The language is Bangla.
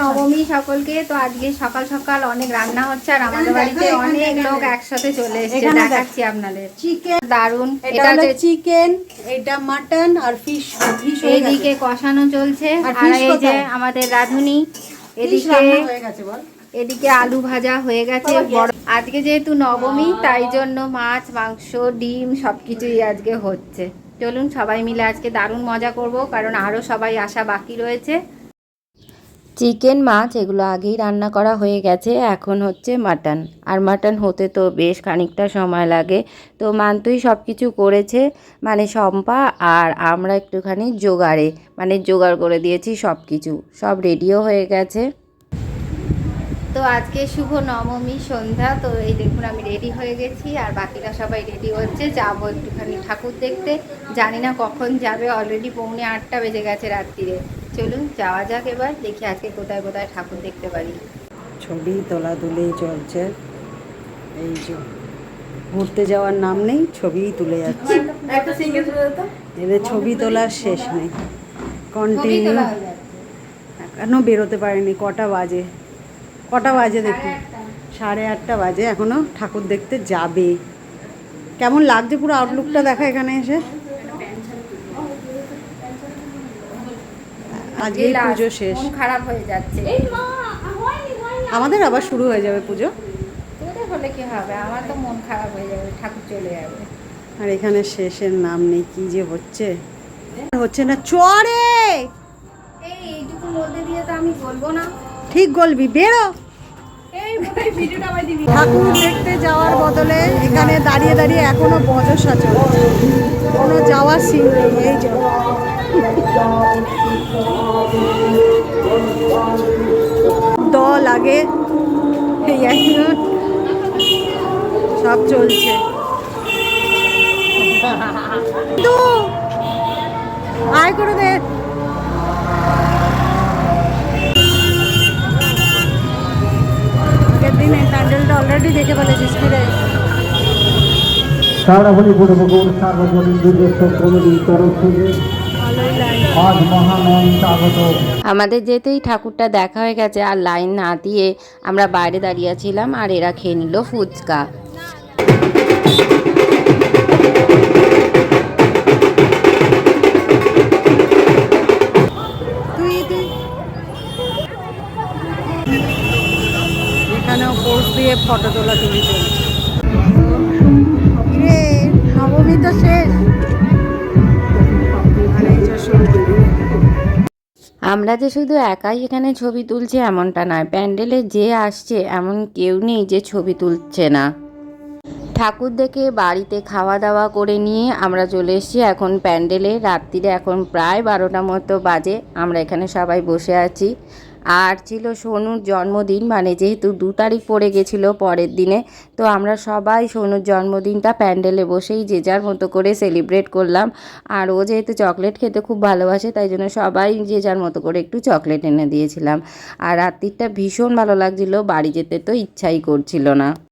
নবমী সকলকে তো আজকে সকাল সকাল অনেক রান্না হচ্ছে আর আমাদের বাড়িতে অনেক লোক একসাথে চলে এসেছে দেখাচ্ছি আপনাদের। চিকেন দারুণ এটা হচ্ছে চিকেন এটা মাটন আর ফিশ ফিশ এইদিকে কষানো চলছে। আর এই যে আমাদের রাঁধুনি এদিকে হয়ে গেছে বল। এদিকে আলু ভাজা হয়ে গেছে। বড় আজকে যেহেতু নবমী তাই জন্য মাছ মাংস ডিম সবকিছুই আজকে হচ্ছে। চলুন সবাই মিলে আজকে দারুণ মজা করব কারণ আরও সবাই আসা বাকি রয়েছে। চিকেন, মাছ এগুলো আগেই রান্না করা হয়ে গেছে, এখন হচ্ছে মাটন। আর মাটন হতে তো বেশ খানিকটা সময় লাগে। তো মান্তুই সব কিছু করেছে মানে শম্পা আর আমরা একটুখানি জোগাড়ে মানে জোগাড় করে দিয়েছি সব কিছু সব রেডিও হয়ে গেছে। তো আজকে শুভ নবমী সন্ধ্যা, তো এই দেখুন আমি রেডি হয়ে গেছি আর বাকিরা সবাই রেডি হচ্ছে। যাব একটুখানি ঠাকুর দেখতে। জানি না কখন যাবে, অলরেডি পৌনে আটটা বেজে গেছে রাত্রিরে। চলুন যাওয়া যাক এবার। দেখি আজকে কোথায় কোথায় ঠাকুর দেখতে পারি। ছবি তোলা তুলেই চলছে। এই যে ঘুরতে যাওয়ার নাম নেই ছবিই তুলে যাচ্ছে। এদের ছবি তোলার শেষ নেই। কন্টিনিউ এখনও বেরোতে পারেনি কটা বাজে? কটা বাজে দেখুন সাড়ে আটটা। বাজে এখনও ঠাকুর দেখতে যাবে। কেমন লাগছে পুরো আউটলুকটা দেখা এখানে এসে? Last, পুজো শেষ। খারাপ হয়ে যাচ্ছে। আমাদের আবার শুরু হয়ে যাবে পুজো? তোদের হলে কি হবে? আমার তো মন খারাপ হয়ে যাবে ঠাকুর চলে যাবে। আর এখানে শেষের নাম নেই কি যে হচ্ছে? হচ্ছে না চরে! এই এইটুকুর মধ্যে দিয়ে তো আমি বলব না। ঠিক গলবি বেরো! এই ভিডিওটা আবার দিবি। ঠাকুর দেখতে যাওয়ার বদলে এখানে দাঁড়িয়ে দাঁড়িয়ে এখনও বজসা চলছে কোনো যাওয়ার সিন নেই। আগে এই সব চলছে। দু আয় করে দে। দেখে ফেলেছিস ফিরে সারাবলী পূর্বপুর সার্বজনীন দুর্গোৎসব কমিটির তরফ থেকে আমাদের যেতেই ঠাকুরটা দেখা হয়ে গেছে আর লাইন না দিয়ে আমরা বাইরে দাঁড়িয়েছিলাম আর এরা খেয়ে নিল ফুচকা। তুই তুই। এখানেও পোজ দিয়ে ফটো তোলা তুলি চলছে রে নবমী তো শেষ। আমরা যে শুধু একাই এখানে ছবি তুলছি এমনটা নয়, প্যান্ডেলে যে আসছে এমন কেউ নেই যে ছবি তুলছে না। ঠাকুর দেখে বাড়িতে খাওয়া দাওয়া করে নিয়ে আমরা চলে এসেছি। এখন প্যান্ডেলে, রাত্রিরে এখন প্রায় বারোটা মতো বাজে। আমরা এখানে সবাই বসে আছি। আর ছিল সোনুর জন্মদিন মানে যেহেতু দু তারিখ পড়ে গেছিল পরের দিনে, তো আমরা সবাই সোনুর জন্মদিনটা প্যান্ডেলে বসেই যে যার মতো করে সেলিব্রেট করলাম। আর ও যেহেতু চকলেট খেতে খুব ভালোবাসে, তাই জন্য সবাই যে যার মতো করে একটু চকলেট এনে দিয়েছিলাম। আর রাত্রিটা ভীষণ ভালো লাগছিল, বাড়ি যেতে তো ইচ্ছাই করছিল না।